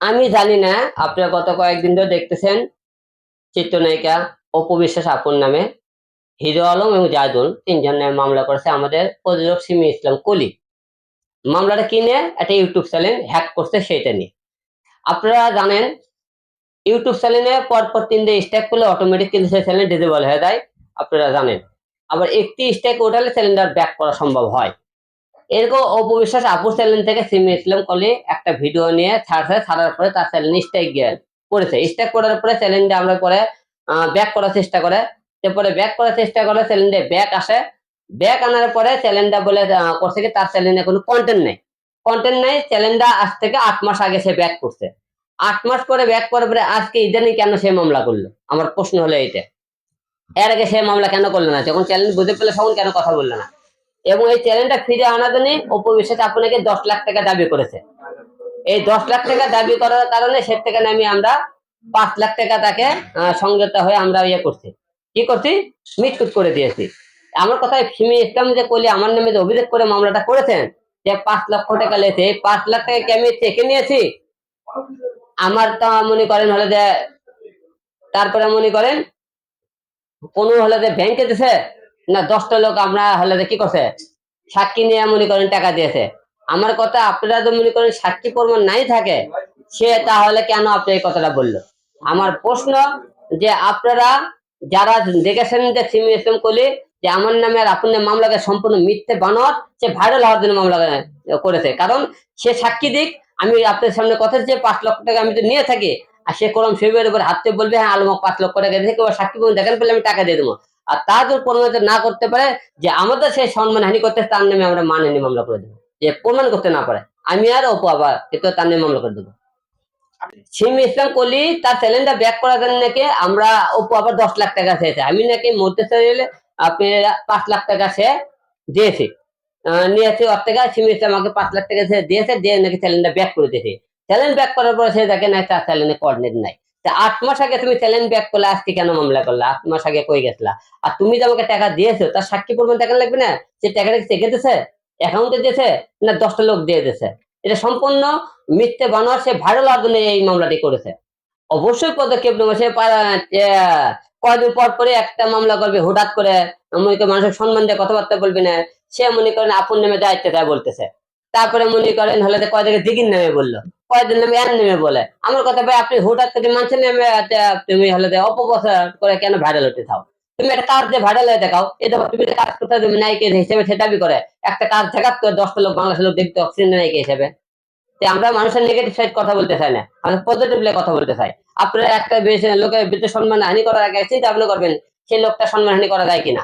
আমি জানি না আপনারা গত কয়েকদিন ধরে দেখতেছেন চিত্রনায়িকা অপু বিশ্বাস আপুর নামে। হিরো আলম এবং জায়দুল তিনজন নামে মামলা করেছে আমাদের প্রযোজক সিমি ইসলাম কলি। মামলাটা কিনে একটা ইউটিউব চ্যানেল হ্যাক করছে সেটা নিয়ে। আপনারা জানেন, ইউটিউব চ্যানেলে পরপর তিন দিন স্ট্যাক করলে অটোমেটিক কিন্তু সেই চ্যানেল ডিজেবল হয়ে যায়, আপনারা জানেন। আবার একটি স্ট্যাক ওঠালে চ্যানেলটা ব্যাক করা সম্ভব হয়। এরকম অপবিশ্বাস আপু চ্যানেল থেকে সিমি ইসলাম কলি একটা ভিডিও নিয়ে ছাড়ছে ছাড়ার পরে তার চ্যানেল স্ট্যাক গিয়ে করেছে। স্ট্যাক করার পরে চ্যানেলটা আমরা পরে ব্যাক করার চেষ্টা করে। তারপরে ব্যাক করার চেষ্টা করে চ্যানেলটা ব্যাক আসে। ব্যাক আনার পরে চ্যানেলটা বলে করছে কি তার চ্যানেলে কোনো কন্টেন্ট নেই। কন্টেন্ট নেই চ্যানেলটা আজ থেকে আট মাস আগে সে ব্যাক করছে। আট মাস পরে ব্যাক করার পরে আজকে ইদানিং কেন সে মামলা করল? আমার প্রশ্ন হলো এইটা। এর আগে সে মামলা কেন করল না? যখন চ্যানেল বুঝে পেলে তখন কেন কথা বলল না? এবং এই চ্যানেলটা ফিরে আনার জন্য অপবিশ্বাস আপনাকে দশ লাখ টাকা দাবি করেছে। এই দশ লাখ টাকা দাবি করার কারণে সে থেকে নামি আমরা পাঁচ লাখ টাকা তাকে সংযত হয়ে আমরা ইয়ে করছি। কি করছি? মিটকুট করে দিয়েছি। আমার কথায় সিমি ইসলাম যে কলি আমার নামে যে অভিযোগ করে মামলাটা করেছেন, যে পাঁচ লক্ষ টাকা লেছে, এই পাঁচ লাখ টাকা কি আমি চেকে নিয়েছি? আমার তা মনে করেন হলে যে, তারপরে মনে করেন, কোনো হলে যে ব্যাংকে দিছে না, দশটা লোক আমরা হলে কি করছে? সাক্ষী নিয়ে মনে করেন টাকা দিয়েছে। আমার কথা আপনারা তো মনে করেন সাক্ষী প্রমাণ নাই থাকে, সে তাহলে কেন আপনি এই কথাটা বলল আমার প্রশ্ন যে আপনারা যারা দেখেছেন যে সিমি ইসলাম কলি, যে আমার নামে আর আপনার মামলাকে সম্পূর্ণ মিথ্যে বানোয়ার সে ভাইরাল হওয়ার জন্য মামলা করেছে। কারণ সে সাক্ষী দিক, আমি আপনার সামনে কথা যে পাঁচ লক্ষ টাকা আমি তো নিয়ে থাকি, আর সে করম সেবের উপর হাতে বলবে হ্যাঁ আলমক পাঁচ লক্ষ টাকা দিয়ে কেউ সাক্ষী দেখেন পেলে আমি টাকা দিয়ে দেবো। আর তা যদি প্রমাণিত না করতে পারে যে আমাদের সেই সম্মান হানি করতে তার নামে আমরা মানহানি মামলা করে দেবো। যে প্রমাণ করতে না পারে। আমি আর অপু আবার কিন্তু তার নামে মামলা করে দেবো। সিম ইসলাম কলি তার চ্যালেঞ্জটা ব্যাক করার জন্য নাকি আমরা অপু আবার দশ লাখ টাকা চেয়েছে। আমি নাকি মরতে চাইলে আপনি পাঁচ লাখ টাকা সে দিয়েছি। নিয়েছে ওর থেকে সিম ইসলাম আমাকে পাঁচ লাখ টাকা দিয়েছে। দিয়ে নাকি চ্যালেঞ্জটা ব্যাক করে দিয়েছে। চ্যালেঞ্জ ব্যাক করার পরে সে দেখে তার চ্যালেঞ্জে কোঅর্ডিনেট নাই। আট মাস আগে তুমি চ্যালেঞ্জ ব্যাক করলে, আজকে কেন মামলা করলে? আট মাস আগে কই গেছিলা? আর তুমি যে আমাকে টাকা দিয়েছ, তার সাক্ষী প্রমাণ দেখা লাগবে না? সে টাকাটা চেকে দিয়েছে? অ্যাকাউন্টে দিয়েছে? না দশটা লোক দিয়ে দিয়েছে? এটা সম্পূর্ণ মিথ্যে বানোয়ার, সে ভাইরাল হওয়ার এই মামলাটি করেছে। অবশ্যই পদক্ষেপ নেবে। সে কয়দিন পর পরে একটা মামলা করবে, হঠাৎ করে মনে করে মানুষের সম্মান দিয়ে কথাবার্তা বলবে না। সে মনে করেন আপন নামে দায়িত্ব দেয় বলতেছে। তারপরে মনে করেন হলে যে কয়দিকে দিঘির নামে বলল। কয়দিন নামে এর নামে বলে। আমার কথা, ভাই, আপনি হঠাৎ করে মানুষের নামে তুমি হলে অপপ্রচার করে কেন ভাইরাল হতে চাও? তুমি একটা কাজ দিয়ে ভাইরাল হয়ে দেখাও। এটা তুমি কাজ করতে তুমি নায়িকা হিসেবে সে দাবি করে। একটা কাজ দেখাত করে দশটা লোক, বাংলাদেশের লোক দেখতে অক্সিজেন নায়িকা হিসেবে। আমরা মানুষের নেগেটিভ সাইড কথা বলতে চাই না। আমরা পজিটিভলি কথা বলতে চাই। আপনারা একটা লোকের বিরুদ্ধে সম্মান হানি করার আগে চিন্তা ভাবনা করবেন সেই লোকটা সম্মান হানি করা যায় কিনা?